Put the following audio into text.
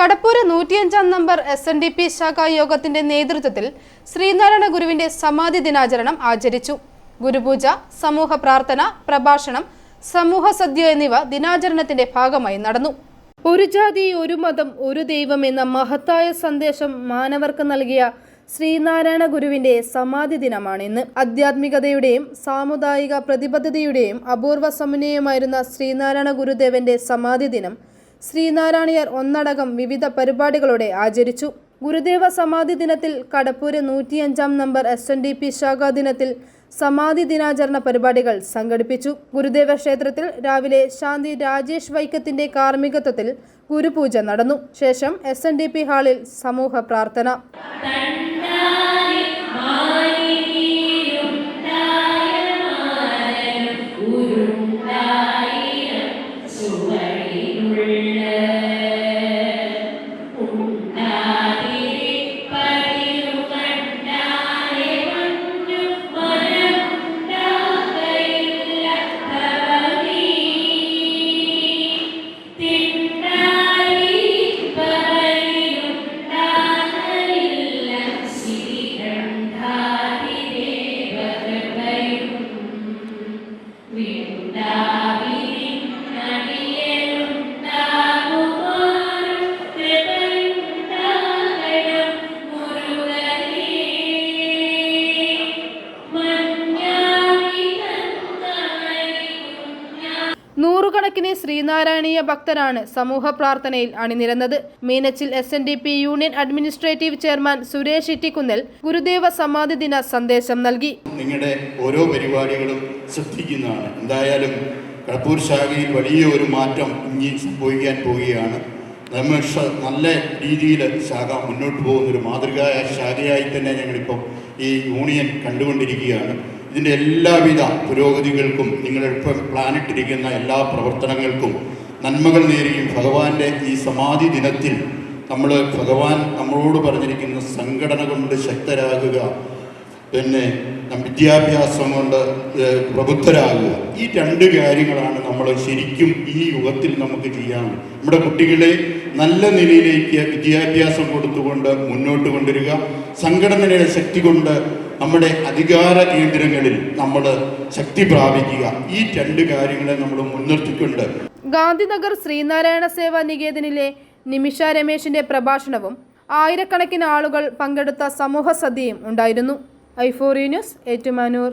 Kadappoor നൂറ്റിയഞ്ചാം number S N D P ശാഖാ യോഗത്തിന്റെ നേതൃത്വത്തിൽ ശ്രീനാരായണ ഗുരുവിന്റെ സമാധി ദിനാചരണം ആചരിച്ചു. ഗുരുപൂജ സമൂഹ പ്രാർത്ഥന പ്രഭാഷണം സമൂഹ സദ്യ എന്നിവ ദിനാചരണത്തിന്റെ ഭാഗമായി നടന്നു. ഒരു ജാതി ഒരു മതം ഒരു ദൈവം എന്ന മഹത്തായ സന്ദേശം മാനവർക്ക് നൽകിയ ശ്രീനാരായണ ഗുരുവിന്റെ സമാധി ദിനമാണ് ഇന്ന് ആധ്യാത്മികതയുടെയും സാമുദായിക പ്രതിബദ്ധതയുടെയും അപൂർവ സമന്വയമായിരുന്ന ശ്രീനാരായണ ഗുരുദേവന്റെ സമാധി ദിനം ശ്രീനാരായണീയർ ഒന്നടങ്കം വിവിധ പരിപാടികളോടെ ആചരിച്ചു. ഗുരുദേവ സമാധി ദിനത്തിൽ Kadappoor നൂറ്റിയഞ്ചാം number S N D P ശാഖാ ദിനത്തിൽ സമാധി ദിനാചരണ പരിപാടികൾ സംഘടിപ്പിച്ചു. ഗുരുദേവ ക്ഷേത്രത്തിൽ രാവിലെ ശാന്തി രാജേഷ് വൈക്കത്തിന്റെ കാർമ്മികത്വത്തിൽ ഗുരുപൂജ നടന്നു. ശേഷം എസ് ഹാളിൽ സമൂഹ പ്രാർത്ഥന. നൂറുകണക്കിന് ശ്രീനാരായണീയ ഭക്തരാണ് സമൂഹ പ്രാർത്ഥനയിൽ അണിനിരന്നത്. Meenachil S N D P union administrative chairman Suresh Ittikunnel Gurudeva സമാധി ദിന സന്ദേശം നൽകി. നിങ്ങളുടെ ഓരോ പരിപാടികളും ശ്രദ്ധിക്കുന്നതാണ്. എന്തായാലും കടപ്പൂർ ശാഖയിൽ വലിയ ഒരു മാറ്റം ഇനി സംഭവിക്കാൻ പോവുകയാണ്. നമ്മൾ നല്ല രീതിയിൽ ശാഖ മുന്നോട്ട് പോകുന്ന ഒരു മാതൃകായ ശാഖയായി തന്നെ ഞങ്ങളിപ്പം ഈ യൂണിയൻ കണ്ടുകൊണ്ടിരിക്കുകയാണ്. ഇതിന്റെ എല്ലാവിധ പുരോഗതികൾക്കും നിങ്ങളിപ്പോൾ പ്ലാനിട്ടിരിക്കുന്ന എല്ലാ പ്രവർത്തനങ്ങൾക്കും നന്മകൾ നേരിയും ഭഗവാന്റെ ഈ സമാധി ദിനത്തിൽ നമ്മൾ ഭഗവാൻ നമ്മളോട് പറഞ്ഞിരിക്കുന്ന സംഘടന കൊണ്ട് ശക്തരാകുക പിന്നെ വിദ്യാഭ്യാസം കൊണ്ട് പ്രബുദ്ധരാകുക. ഈ രണ്ട് കാര്യങ്ങളാണ് നമ്മൾ ശരിക്കും ഈ യുഗത്തിൽ നമുക്ക് ചെയ്യാനുള്ളത് നമ്മുടെ കുട്ടികളെ നല്ല നിലയിലേക്ക് വിദ്യാഭ്യാസം കൊടുത്തുകൊണ്ട് മുന്നോട്ട് കൊണ്ടുവരിക. സംഘടനയുടെ ശക്തി കൊണ്ട് നമ്മുടെ അധികാര കേന്ദ്രങ്ങളിൽ നമ്മൾ ശക്തി പ്രാപിക്കുക. ഈ രണ്ട് കാര്യങ്ങളെ നമ്മൾ മുൻനിർത്തിക്കൊണ്ട്. ഗാന്ധിനഗർ ശ്രീനാരായണ സേവാ നികേതനിലെ നിമിഷ രമേശിന്റെ പ്രഭാഷണവും ആയിരക്കണക്കിന് ആളുകൾ പങ്കെടുത്ത സമൂഹ സദ്യയും ഉണ്ടായിരുന്നു. ഐഫോറി ന്യൂസ് ഏറ്റുമാനൂർ.